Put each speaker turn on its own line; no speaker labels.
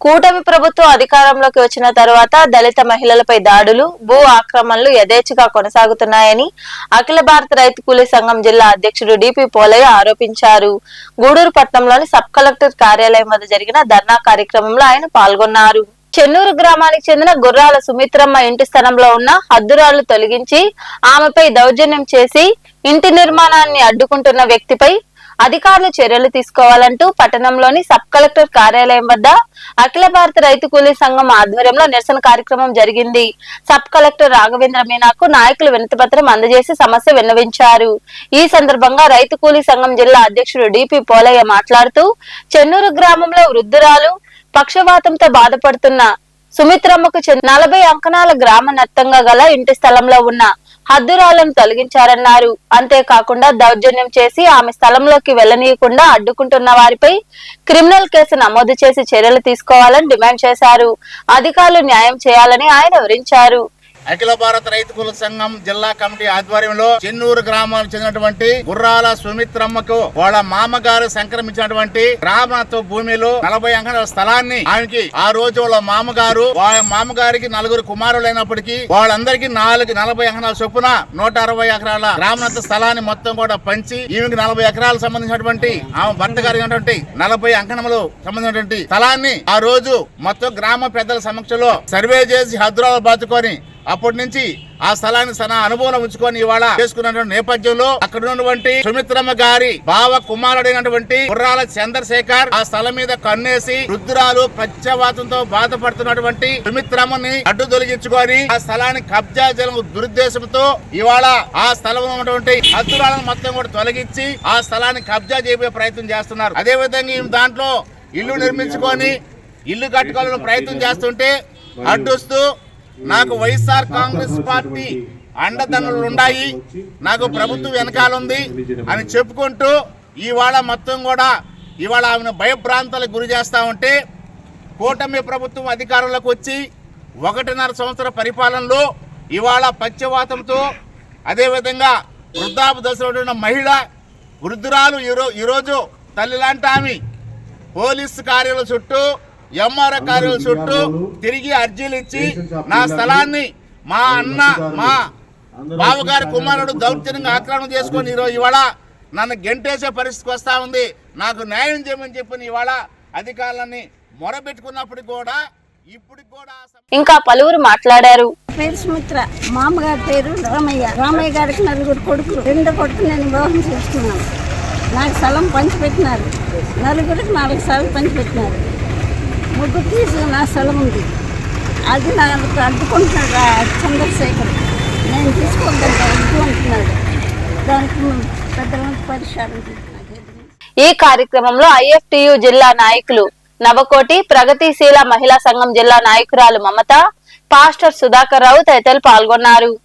కూటమి ప్రభుత్వం అధికారంలోకి వచ్చిన తరువాత దళిత మహిళలపై దాడులు భూ ఆక్రమణలు యథేచ్ఛగా కొనసాగుతున్నాయని అఖిల భారత రైతు కూలీ సంఘం జిల్లా అధ్యక్షుడు డిపి పోలయ్య ఆరోపించారు. గూడూరు పట్టణంలోని సబ్ కలెక్టర్ కార్యాలయం వద్ద జరిగిన ధర్నా కార్యక్రమంలో ఆయన పాల్గొన్నారు. చెన్నూరు గ్రామానికి చెందిన గుర్రాల సుమిత్రమ్మ ఇంటి స్థలంలో ఉన్న హద్దురాళ్ళు తొలగించి ఆమెపై దౌర్జన్యం చేసి ఇంటి నిర్మాణాన్ని అడ్డుకుంటున్న వ్యక్తిపై అధికారులు చర్యలు తీసుకోవాలంటూ పట్టణంలోని సబ్ కలెక్టర్ కార్యాలయం వద్ద అఖిల భారత రైతు కూలీ సంఘం ఆధ్వర్యంలో నిరసన కార్యక్రమం జరిగింది. సబ్ కలెక్టర్ రాఘవేంద్ర మీనాకు నాయకులు వినతిపత్రం అందజేసి సమస్య విన్నవించారు. ఈ సందర్భంగా రైతు కూలీ సంఘం జిల్లా అధ్యక్షుడు డిపి పోలయ్య మాట్లాడుతూ చెన్నూరు గ్రామంలో వృద్ధురాలు పక్షవాతంతో బాధపడుతున్న సుమిత్రమ్మకు నలభై అంకణాల గ్రామ నత్తంగా గల ఇంటి స్థలంలో ఉన్న హద్దురాలను తొలగించారన్నారు. అంతేకాకుండా దౌర్జన్యం చేసి ఆమె స్థలంలోకి వెళ్ళనీయకుండా అడ్డుకుంటున్న వారిపై క్రిమినల్ కేసు నమోదు చేసి చర్యలు తీసుకోవాలని డిమాండ్ చేశారు. అధికారులు న్యాయం చేయాలని ఆయన వివరించారు.
అఖిల భారత రైతు కుల సంఘం జిల్లా కమిటీ ఆధ్వర్యంలో చెన్నూరు గ్రామానికి చెందినటువంటి గుర్రాల సుమిత్రమ్మకు వాళ్ళ మామగారు సంక్రమించినటువంటి గ్రామతో భూమిలో నలభై అంకణాల స్థలాన్ని ఆమెకి ఆ రోజు వాళ్ళ మామగారు వాళ్ళ మామగారికి నలుగురు కుమారులైనప్పటికీ వాళ్ళందరికీ నాలుగు నలభై అంకణాల చొప్పున నూట అరవై ఎకరాల గ్రామనంత స్థలాన్ని మొత్తం కూడా పంచి ఈమెకి నలభై ఎకరాలకు సంబంధించినటువంటి ఆమె భర్త గారి నలభై అంకణములు సంబంధించినటువంటి స్థలాన్ని ఆ రోజు మొత్తం గ్రామ పెద్దల సమక్షంలో సర్వే చేసి హద్దురాలు బాతుకొని అప్పటి నుంచి ఆ స్థలాన్ని తన అనుభవం ఉంచుకొని ఇవాళ చేసుకున్నటువంటి నేపథ్యంలో అక్కడ ఉన్నటువంటి సుమిత్రమ్మ గారి బావ కుమారుడైనటువంటి గుర్రాల చంద్రశేఖర్ ఆ స్థలం మీద కన్నేసి రుద్రాలు పచ్చవాతంతో బాధపడుతున్నటువంటి సుమిత్రమ్మని అడ్డు తొలగించుకొని ఆ స్థలాన్ని కబ్జా జలం దురుద్దేశంతో ఇవాళ ఆ స్థలం ఉన్నటువంటి హద్దురాలను మొత్తం కూడా తొలగించి ఆ స్థలాన్ని కబ్జా చేయబోయే ప్రయత్నం చేస్తున్నారు. అదే విధంగా దాంట్లో ఇల్లు నిర్మించుకొని ఇల్లు కట్టుకోవాలని ప్రయత్నం చేస్తుంటే అడ్డొస్తూ నాకు వైఎస్ఆర్ కాంగ్రెస్ పార్టీ అండదండలు ఉన్నాయి నాకు ప్రభుత్వం వెనకాల ఉంది అని చెప్పుకుంటూ ఇవాళ మొత్తం కూడా ఇవాళ ఆమెను భయభ్రాంతాలకు గురి చేస్తూ ఉంటే కూటమి ప్రభుత్వం అధికారంలోకి వచ్చి ఒకటిన్నర సంవత్సర పరిపాలనలో ఇవాళ పక్షవాతంతో అదేవిధంగా వృద్ధాపు దశలో ఉన్న మహిళ వృద్ధురాలు ఈరో ఈరోజు తల్లి లాంటి ఆమె. పోలీసు కార్యాలయం చుట్టూ ఎంఆర్ఓ కార్యాలయం చుట్టూ తిరిగి అర్జీలు ఇచ్చి నా స్థలాన్ని మా అన్న మా బావగారి కుమారుడు దౌర్జన్యంగా ఆక్రమణ చేసుకొని ఈరోజు ఇవాళ నన్ను గెంటేసే పరిస్థితికి వస్తా ఉంది. నాకు న్యాయం చేయమని చెప్పి ఇవాళ అధికారులని మొరబెట్టుకున్నప్పటికి కూడా ఇప్పటికి కూడా
ఇంకా పలువురు మాట్లాడారు.
పేరు సుమిత్ర మామగారి పేరు రామయ్య. రామయ్య గారికి నలుగురు కొడుకులు. రెండు కొడుకు నేను వివాహం చేసుకున్నాను. నాకు స్థలం పంచిపెట్టినారు నలుగురికి నాలుగు స్థలం పంచిపెట్టినారు ముగ్గు తీసి నా స్థలం ఉంది. అది నాకు అడ్డుకుంటున్నాడు ఆ చంద్రశేఖర్. నేను తీసుకోగలను అడ్డు అంటున్నాడు. దానికి పెద్దలకు పరిష్కారం
ఈ కార్యక్రమంలో ఐఎఫ్టియు జిల్లా నాయకులు నవకోటి ప్రగతిశీల మహిళా సంఘం జిల్లా నాయకురాలు మమత పాస్టర్ సుధాకర్ రావు తదితరులు పాల్గొన్నారు.